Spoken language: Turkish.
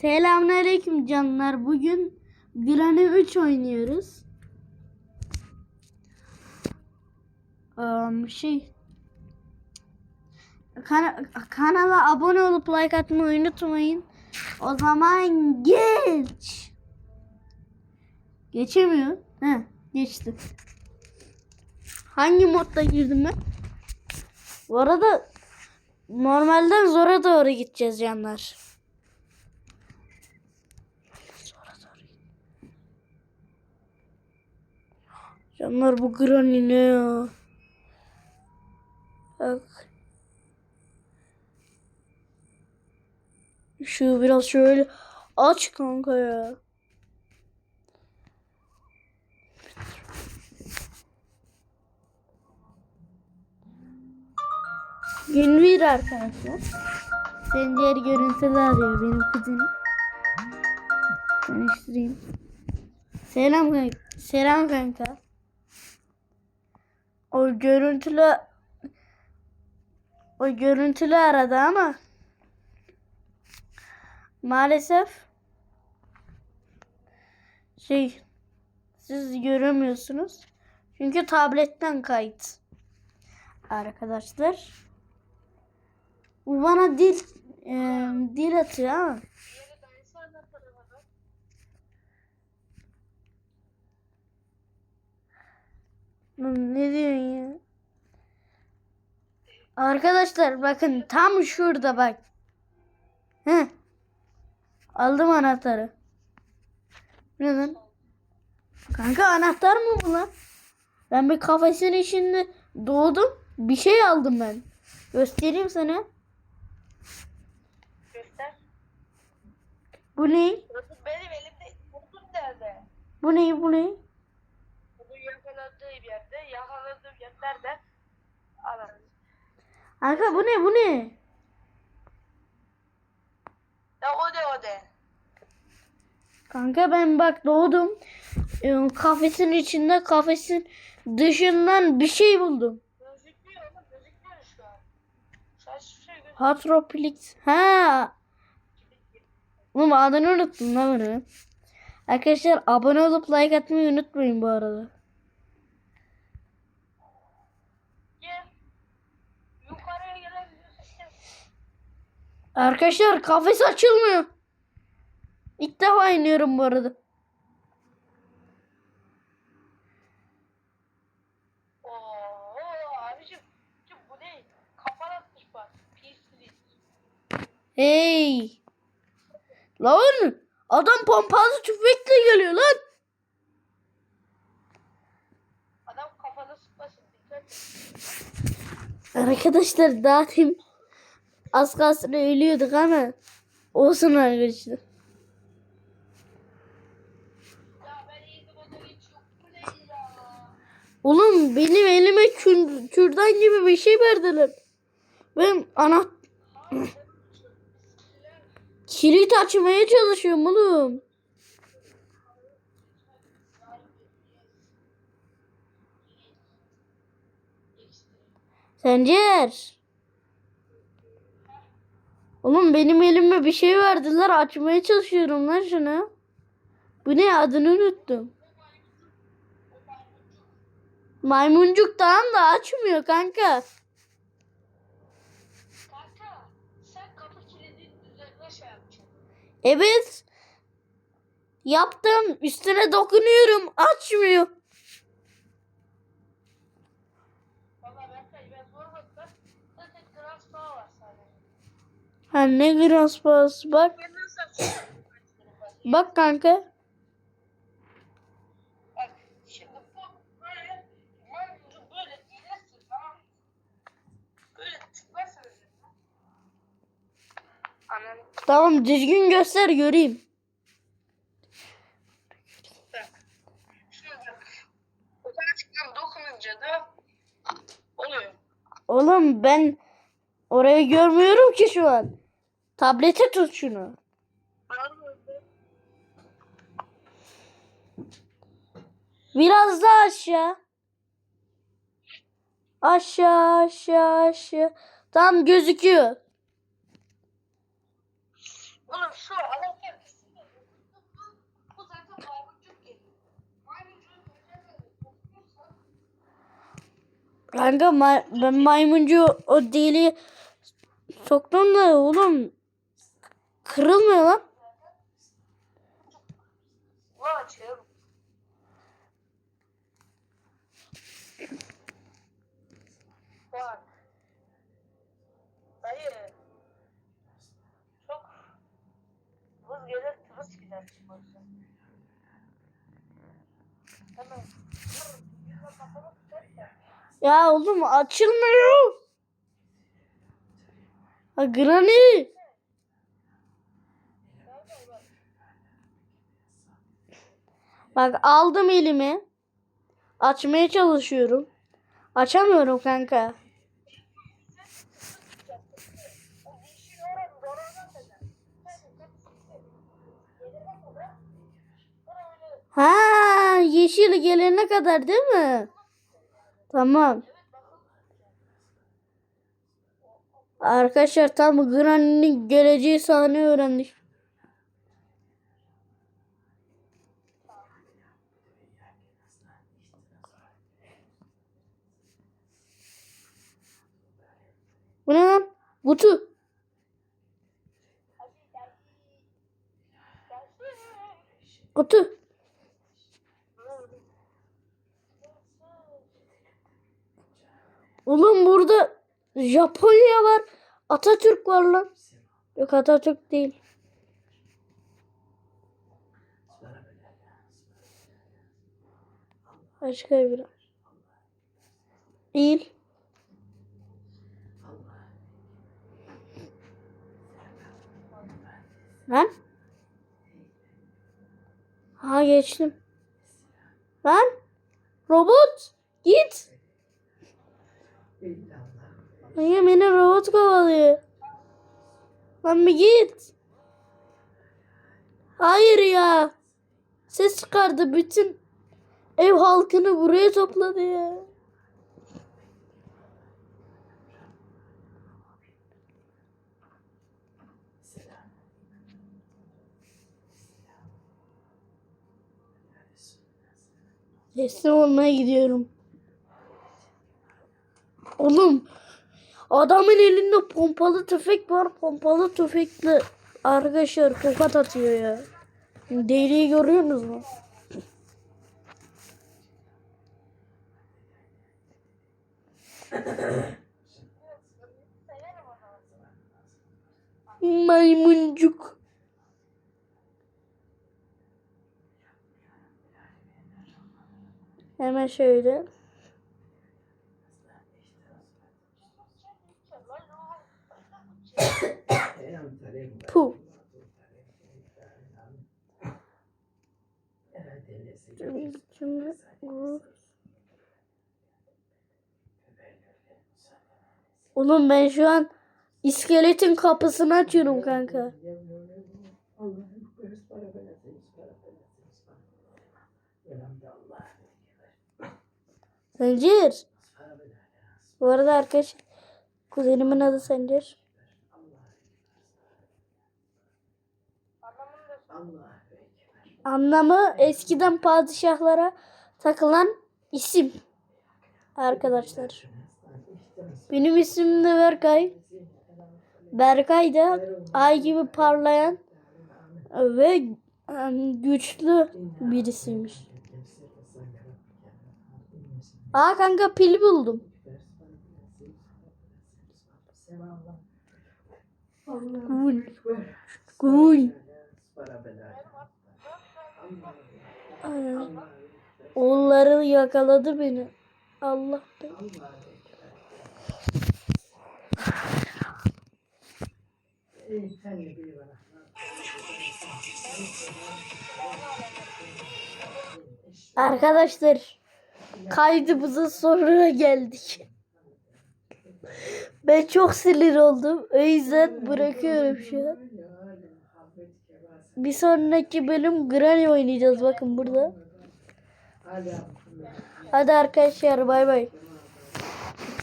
Selamünaleyküm canlar. Bugün Granny 3 oynuyoruz. Am, şey Kana- kanala abone olup like atmayı unutmayın. O zaman geç. Geçemiyor. He, geçti. Hangi modda girdim ben? Bu arada normalden zora doğru gideceğiz canlar. Canlar bu Granny ne ya? Bak. Şu biraz şöyle aç kanka ya. Gün bir arkadaşlar. Senin diğer görüntüler arıyor benim kuzenim. Tanıştırayım. Selam kanka. Selam kanka. O görüntülü o görüntülü aradı ama maalesef şey siz göremiyorsunuz. Çünkü tabletten kayıt. Arkadaşlar. Bu bana dil e, dil atıyor ama. Ne diyorsun ya? Arkadaşlar bakın tam şurada bak. Heh. Aldım anahtarı. Ne lan? Kanka anahtar mı bu lan? Ben bir kafesin içinde doğdum. Bir şey aldım ben. Göstereyim sana. Göster. Bu ne? Benim elimde? Bu ne? Bu ne? Yerde, yakaladığım yerlerde alırız. Kanka bu ne? Bu ne? Ya o de o de. Kanka ben bak doğdum. Ee, Kafesin içinde kafesin dışından bir şey buldum. Gözükmüyor oğlum, gözükmüyor şu an. Hiçbir şey gözükmüyor. Hatroplix. Ha. Oğlum adını unuttum lan bunu. Arkadaşlar abone olup like atmayı unutmayın bu arada. Arkadaşlar kafes açılmıyor. İlk defa iniyorum bu arada. Hey. Lan adam pompalı tüfekle geliyor lan. Adam kafana sıkmasın. Arkadaşlar tim az kalsın ölüyorduk ama olsun arkadaşlar. Oğlum benim elime kür, kürdan gibi bir şey verdiler. Ben ana kilit açmaya çalışıyorum oğlum. Sencer. Oğlum benim elime bir şey verdiler açmaya çalışıyorum lan şunu. Bu ne adını unuttum. Maymuncuk tamam da açmıyor kanka. Kanka sen kapı kilidinin üzerine şey yapacaksın. Evet. Yaptım. Üstüne dokunuyorum. Açmıyor. Valla Berkay ben sormadım da zaten Grand Spa var sadece. Ha ne biraz bas. Bak. Bak kanka. Tamam düzgün göster göreyim. Oğlum ben Orayı görmüyorum ki şu an. Tablete tut şunu. Biraz daha aşağı. Aşağı aşağı aşağı. Tam gözüküyor. Oğlum şu Kanka ma ben maymuncu o deli soktum da oğlum kırılmıyor lan. Ulan açıyorum. Bak. Dayı. Çok hız gelir hız gider çıkması. Hemen. Ya oğlum açılmıyor. Ha Granny. Bak aldım elimi. Açmaya çalışıyorum. Açamıyorum kanka. Ha yeşil gelene kadar değil mi? Tamam. Arkadaşlar tam Granny'nin geleceği sahne öğrendik. Bu ne lan? Kutu. Kutu. Oğlum burada Japonya var. Atatürk var lan. Yok Atatürk değil. Başka bir. Değil. Lan. Ha geçtim. Lan. Robot. Git. Hayır beni robot kovalıyor. Lan bir git. Hayır ya. Ses çıkardı bütün ev halkını buraya topladı ya. Teslim olmaya gidiyorum. Oğlum adamın elinde pompalı tüfek var. Pompalı tüfekle arkadaşlar tokat atıyor ya. Deliği görüyorsunuz mu? Maymuncuk. Hemen şöyle. Puh. Oğlum ben şu an iskeletin kapısını açıyorum kanka. Sencer. Bu arada arkadaş kuzenimin adı Sencer. Anlamı eskiden padişahlara takılan isim. Arkadaşlar. Benim ismim de Berkay. Berkay da ay gibi parlayan ve güçlü birisiymiş. Aa kanka pil buldum. Cool. Cool. Oğulları yakaladı beni. Allah be. Arkadaşlar kaydımıza sonra geldik. Ben çok sinir oldum. O yüzden bırakıyorum şu an. Bir sonraki bölüm Granny oynayacağız bakın burada. Hadi arkadaşlar bay bay.